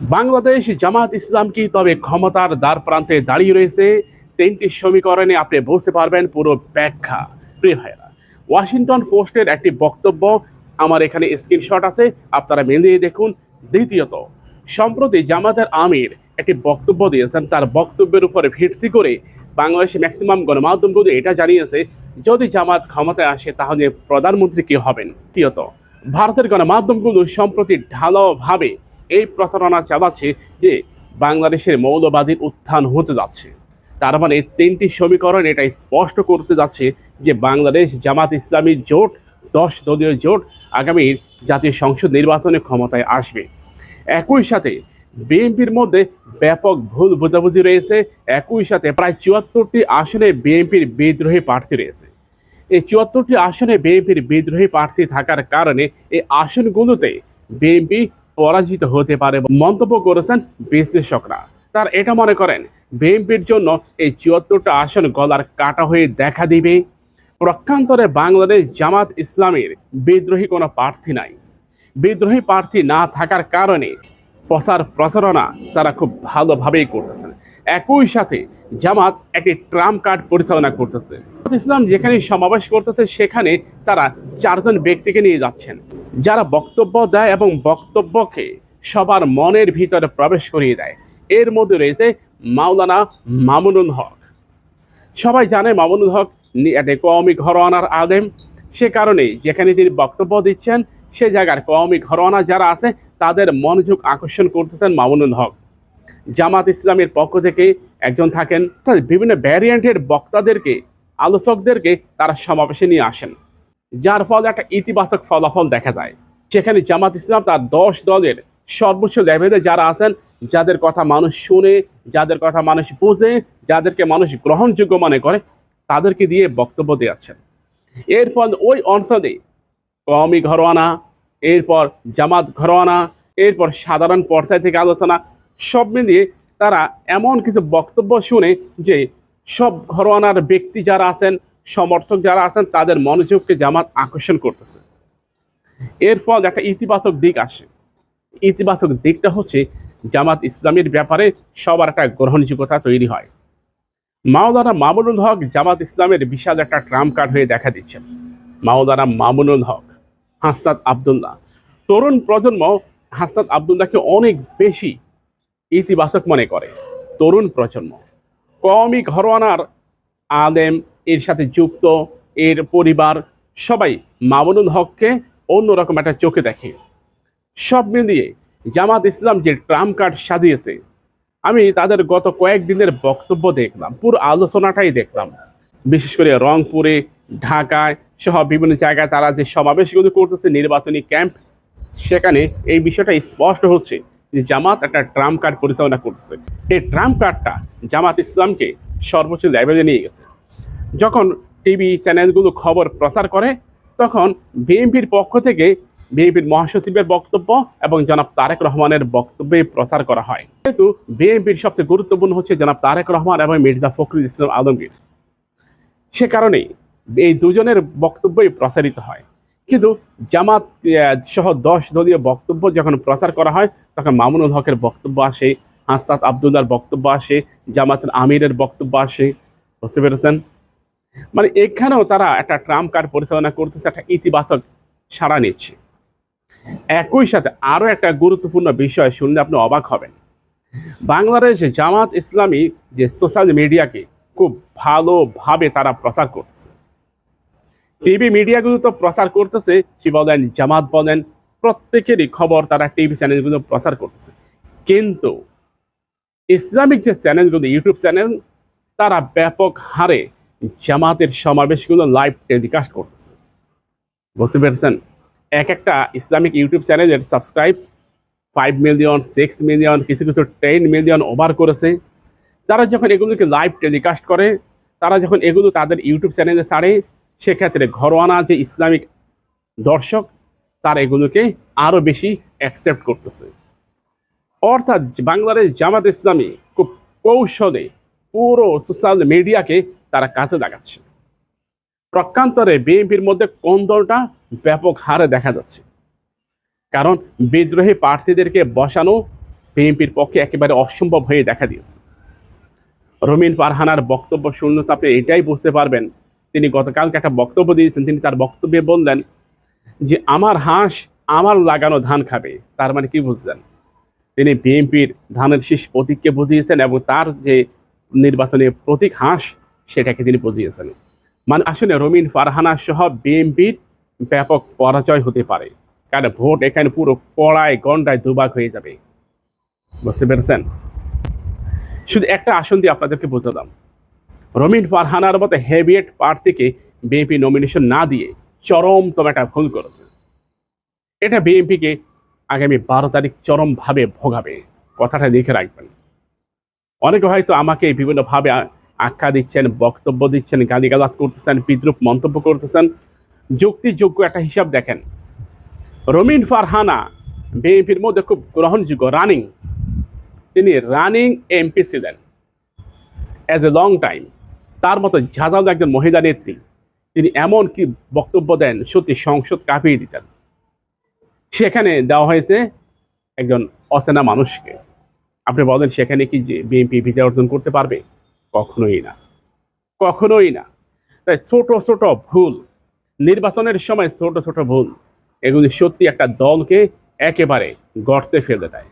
বাংলাদেশ জামাত ইসলাম কি তবে ক্ষমতার দ্বার প্রান্তে দাঁড়িয়ে রয়েছে? তিনটি সমীকরণে আপনি বুঝতে পারবেন পুরো ব্যাখ্যা। প্রিয় ভাইরা ওয়াশিংটন পোস্টের একটি বক্তব্য, আমার এখানে স্ক্রিনশট আছে, আপনারা মিলিয়ে দেখুন। দ্বিতীয়ত, সম্প্রতি জামাতের আমির একটি বক্তব্য দিয়েছেন, তার বক্তব্যের উপরে ভিত্তি করে বাংলাদেশে ম্যাক্সিমাম গণমাধ্যমগুলো এটা জানিয়েছে, যদি জামাত ক্ষমতায় আসে তাহলে প্রধানমন্ত্রী কি হবেন? তৃতীয়ত, ভারতের গণমাধ্যমগুলো সম্প্রতি ঢালাওভাবে এই প্রচারণা চালাচ্ছে যে বাংলাদেশের মৌলবাদীর উত্থান হতে যাচ্ছে। তার মানে তিনটি সমীকরণ এটা স্পষ্ট করতে যাচ্ছে যে বাংলাদেশ জামাত ইসলামী জোট, দশ দলীয় জোট আগামী জাতীয় সংসদ নির্বাচনে ক্ষমতায় আসবে। একই সাথে বিএনপির মধ্যে ব্যাপক ভুল বোঝাবুঝি রয়েছে। একই সাথে প্রায় চুয়াত্তরটি আসনে বিএনপির বিদ্রোহী প্রার্থী রয়েছে। এই চুয়াত্তরটি আসনে বিএনপির বিদ্রোহী প্রার্থী থাকার কারণে এই আসনগুলোতে বিএনপি পরাজিত হতে পারে মন্তব্য করেছেন বিশ্লেষকরা। তার এটা মনে করেন, বিএনপির জন্য এই চুয়াত্তরটা আসন গলার কাটা হয়ে দেখা দিবে। প্রক্ষান্তরে বাংলাদেশ জামাত ইসলামের বিদ্রোহী কোনো প্রার্থী নাই। বিদ্রোহী প্রার্থী না থাকার কারণে প্রচার প্রচারণা তারা খুব ভালোভাবেই করতেছেন। একই সাথে জামাত একটি ট্রাম্প কার্ড পরিচালনা করতেছে। ইসলাম যেখানে সমাবেশ করতেছে, সেখানে তারা চারজন ব্যক্তিকে নিয়ে যাচ্ছেন। যারা বক্তব্য দেয় এবং বক্তব্যকে সবার মনের ভিতরে প্রবেশ করিয়ে দেয়। এর মধ্যে রয়েছে মাওলানা মামুনুল হক। সবাই জানে মামুনুল হক কওমি ঘরোয়ানার আলেম। সে কারণেই যেখানে তিনি বক্তব্য দিচ্ছেন, সে জায়গার কওমি ঘরোয়ানা যারা আছে, তাদের মনোযোগ আকর্ষণ করতেছেন মামুনুল হক। জামাত ইসলামের পক্ষ থেকে একজন থাকেন বিভিন্ন ভ্যারিয়েন্টের বক্তাদেরকে, আলোচকদেরকে তারা সমাবেশে নিয়ে আসেন। যার ফলে একটা ইতিবাচক ফলাফল দেখা যায়। সেখানে জামাত ইসলাম তার দশ দলের সর্বোচ্চ লেভেলে যারা আছেন, যাদের কথা মানুষ শুনে, যাদের কথা মানুষ বোঝে, যাদেরকে মানুষ গ্রহণযোগ্য মনে করে, তাদেরকে দিয়ে বক্তব্য দিয়েছেন। এরপর ওই অঞ্চলে কওমি ঘরোয়ানা, এরপর জামাত ঘরোয়ানা, এরপর সাধারণ পর্যায় থেকে আলোচনা, সব মিলিয়ে তারা এমন কিছু বক্তব্য শুনে যে সব ঘরোয়ানার ব্যক্তি যারা আছেন সমর্থক যারা আছেন, তাদের মনোযোগকে জামাত আকর্ষণ করতেছে। এর ফল একটা ইতিবাচক দিক আসে। ইতিবাচক দিকটা হচ্ছে, জামাত ইসলামের ব্যাপারে সবার একটা গ্রহণযোগ্যতা তৈরি হয়। মাওলানা মামুনুল হক জামাত ইসলামের বিশাল একটা ট্রাম্প কার্ড হয়ে দেখা দিচ্ছেন। মাওলানা মামুনুল হক, হাসনাত আবদুল্লাহ। তরুণ প্রজন্ম হাসনাত আবদুল্লাহকে অনেক বেশি ইতিবাচক মনে করে। তরুণ প্রজন্ম কমই ঘরোয়ানার আলেম এর সাথে যুক্ত, এর পরিবার সবাই মামুনুল হককে অন্যরকম একটা চোখে দেখে। সব মিলিয়ে জামাত ইসলাম যে ট্রাম্প কার্ড সাজিয়েছে, আমি তাদের গত কয়েকদিনের বক্তব্য দেখলাম, পুরো আলোচনাটাই দেখলাম। বিশেষ করে রংপুরে, ঢাকায় সহ বিভিন্ন জায়গায় তারা যে সমাবেশগুলো করতেছে, নির্বাচনী ক্যাম্প, সেখানে এই বিষয়টা স্পষ্ট হচ্ছে যে জামাত একটা ট্রাম্প কার্ড পরিচালনা করতেছে। এই ট্রাম্প কার্ডটা জামাত ইসলামকে সর্বোচ্চ লেভেলে নিয়ে গেছে। যখন টিভি চ্যানেলগুলো খবর প্রচার করে, তখন বিএনপির পক্ষ থেকে বিএনপির মহাসচিবের বক্তব্য এবং জনাব তারেক রহমানের বক্তব্যে প্রচার করা হয়। যেহেতু বিএনপির সবচেয়ে গুরুত্বপূর্ণ হচ্ছে জনাব তারেক রহমান এবং মির্জা ফখরুল ইসলাম আলমগীর। সে কারণেই এই দুজনের বক্তব্যই প্রচারিত হয়। কিন্তু জামাত সহ দশ দলীয় বক্তব্য যখন প্রচার করা হয়, তখন মামুনুল হকের বক্তব্য আসে, হাসনাত আবদুল্লার বক্তব্য আসে, জামাতের আমিরের বক্তব্য আসে। বুঝতে পেরেছেন? মানে এখানেও তারা একটা ট্রাম্প কার্ড পরিচালনা করতেছে, একটা ইতিবাচক সাড়া নিচ্ছে। একই সাথে আরও একটা গুরুত্বপূর্ণ বিষয় শুনলে আপনি অবাক হবেন। বাংলাদেশ জামাত ইসলামী যে সোশ্যাল মিডিয়াকে খুব ভালোভাবে তারা প্রচার করতেছে। টিভি মিডিয়াগুলো তো প্রচার করতেছে, কি বলেন, জামাত বলেন, প্রত্যেকেরই খবর তারা টিভি চ্যানেলগুলো প্রচার করতেছে। কিন্তু ইসলামিক যে চ্যানেলগুলো, ইউটিউব চ্যানেল, তারা ব্যাপক হারে জামাতের সমাবেশগুলো লাইভ টেলিকাস্ট করতেছে। বুঝতে পেরেছেন? এক একটা ইসলামিক ইউটিউব চ্যানেলের subscribe five million six million কিছু কিছু টেন মিলিয়ন ওভার করেছে। তারা যখন এগুলোকে লাইভ টেলিকাস্ট করে, তারা যখন এগুলো তাদের ইউটিউব চ্যানেলে ছাড়ে, সেক্ষেত্রে ঘরোয়ানা যে ইসলামিক দর্শক, তারা এগুলোকে আরও বেশি অ্যাকসেপ্ট করতেছে। অর্থাৎ বাংলাদেশ জামাত ইসলামী খুব কৌশলে পুরো সোশ্যাল মিডিয়াকে তারা কাজে লাগাচ্ছে। প্রকান্তরে বিএনপির মধ্যে কোন দলটা ব্যাপক হারে দেখা যাচ্ছে। কারণ বিদ্রোহী প্রার্থীদেরকে বসানো বিএনপির পক্ষে একেবারে অসম্ভব হয়ে দেখা দিয়েছে। রমিন ফারহানার বক্তব্য শুনলে তো আপনি এটাই বুঝতে পারবেন। তিনি গতকালকে একটা বক্তব্য দিয়েছেন, তিনি তার বক্তব্যে বললেন যে, আমার হাঁস আমার লাগানো ধান খাবে। তার মানে কি বুঝলেন? তিনি বিএনপির ধানের শীষ প্রতীককে বুঝিয়েছেন এবং তার যে নির্বাচনী প্রতীক হাঁস সেটাকে তিনি বুঝিয়েছেন। মানে আসলে রমিন ফারহানা সহ বিএনপির ব্যাপক পরাজয় হতে পারে। কারণ ভোট এখানে পুরো কড়ায় গন্ডায় দুভাগ হয়ে যাবে। বুঝতে পেরেছেন? শুধু একটা আসন দিয়ে আপনাদেরকে বোঝালাম। রমিন ফারহানার মতো হেভিয়েট প্রার্থীকে বিএনপি নমিনেশন না দিয়ে চরমতম একটা ভুল করেছে। এটা বিএনপিকে আগামী বারো তারিখ চরমভাবে ভোগাবে। কথাটা লিখে রাখবেন। অনেকে হয়তো আমাকে বিভিন্নভাবে আখ্যা দিচ্ছেন, বক্তব্য দিচ্ছেন, গালিগালাজ করতেছেন, বিদ্রুপ মন্তব্য করতেছেন। যুক্তিযোগ্য একটা হিসাব দেখেন। রমিন ফারহানা, বিএনপির মধ্যে খুব গ্রহণযোগ্য, রানিং। তিনি রানিং এমপি ছিলেন। অ্যাজ এ লং টাইম তার মতো ঝাঁঝাল একজন মহিলা নেত্রী। তিনি এমন কি বক্তব্য দেন, সত্যি সংসদ কাঁপিয়ে দিতেন। সেখানে দেওয়া হয়েছে একজন অচেনা মানুষকে। আপনি বলেন, সেখানে কি বিএনপি বিজয় অর্জন করতে পারবে? কখনোই না। কখনোই না। তাই ছোট ছোট ভুল, নির্বাচনের সময় ছোট ছোট ভুল, এগুলি সত্যি একটা দলকে একেবারে গর্তে ফেলে দেয়।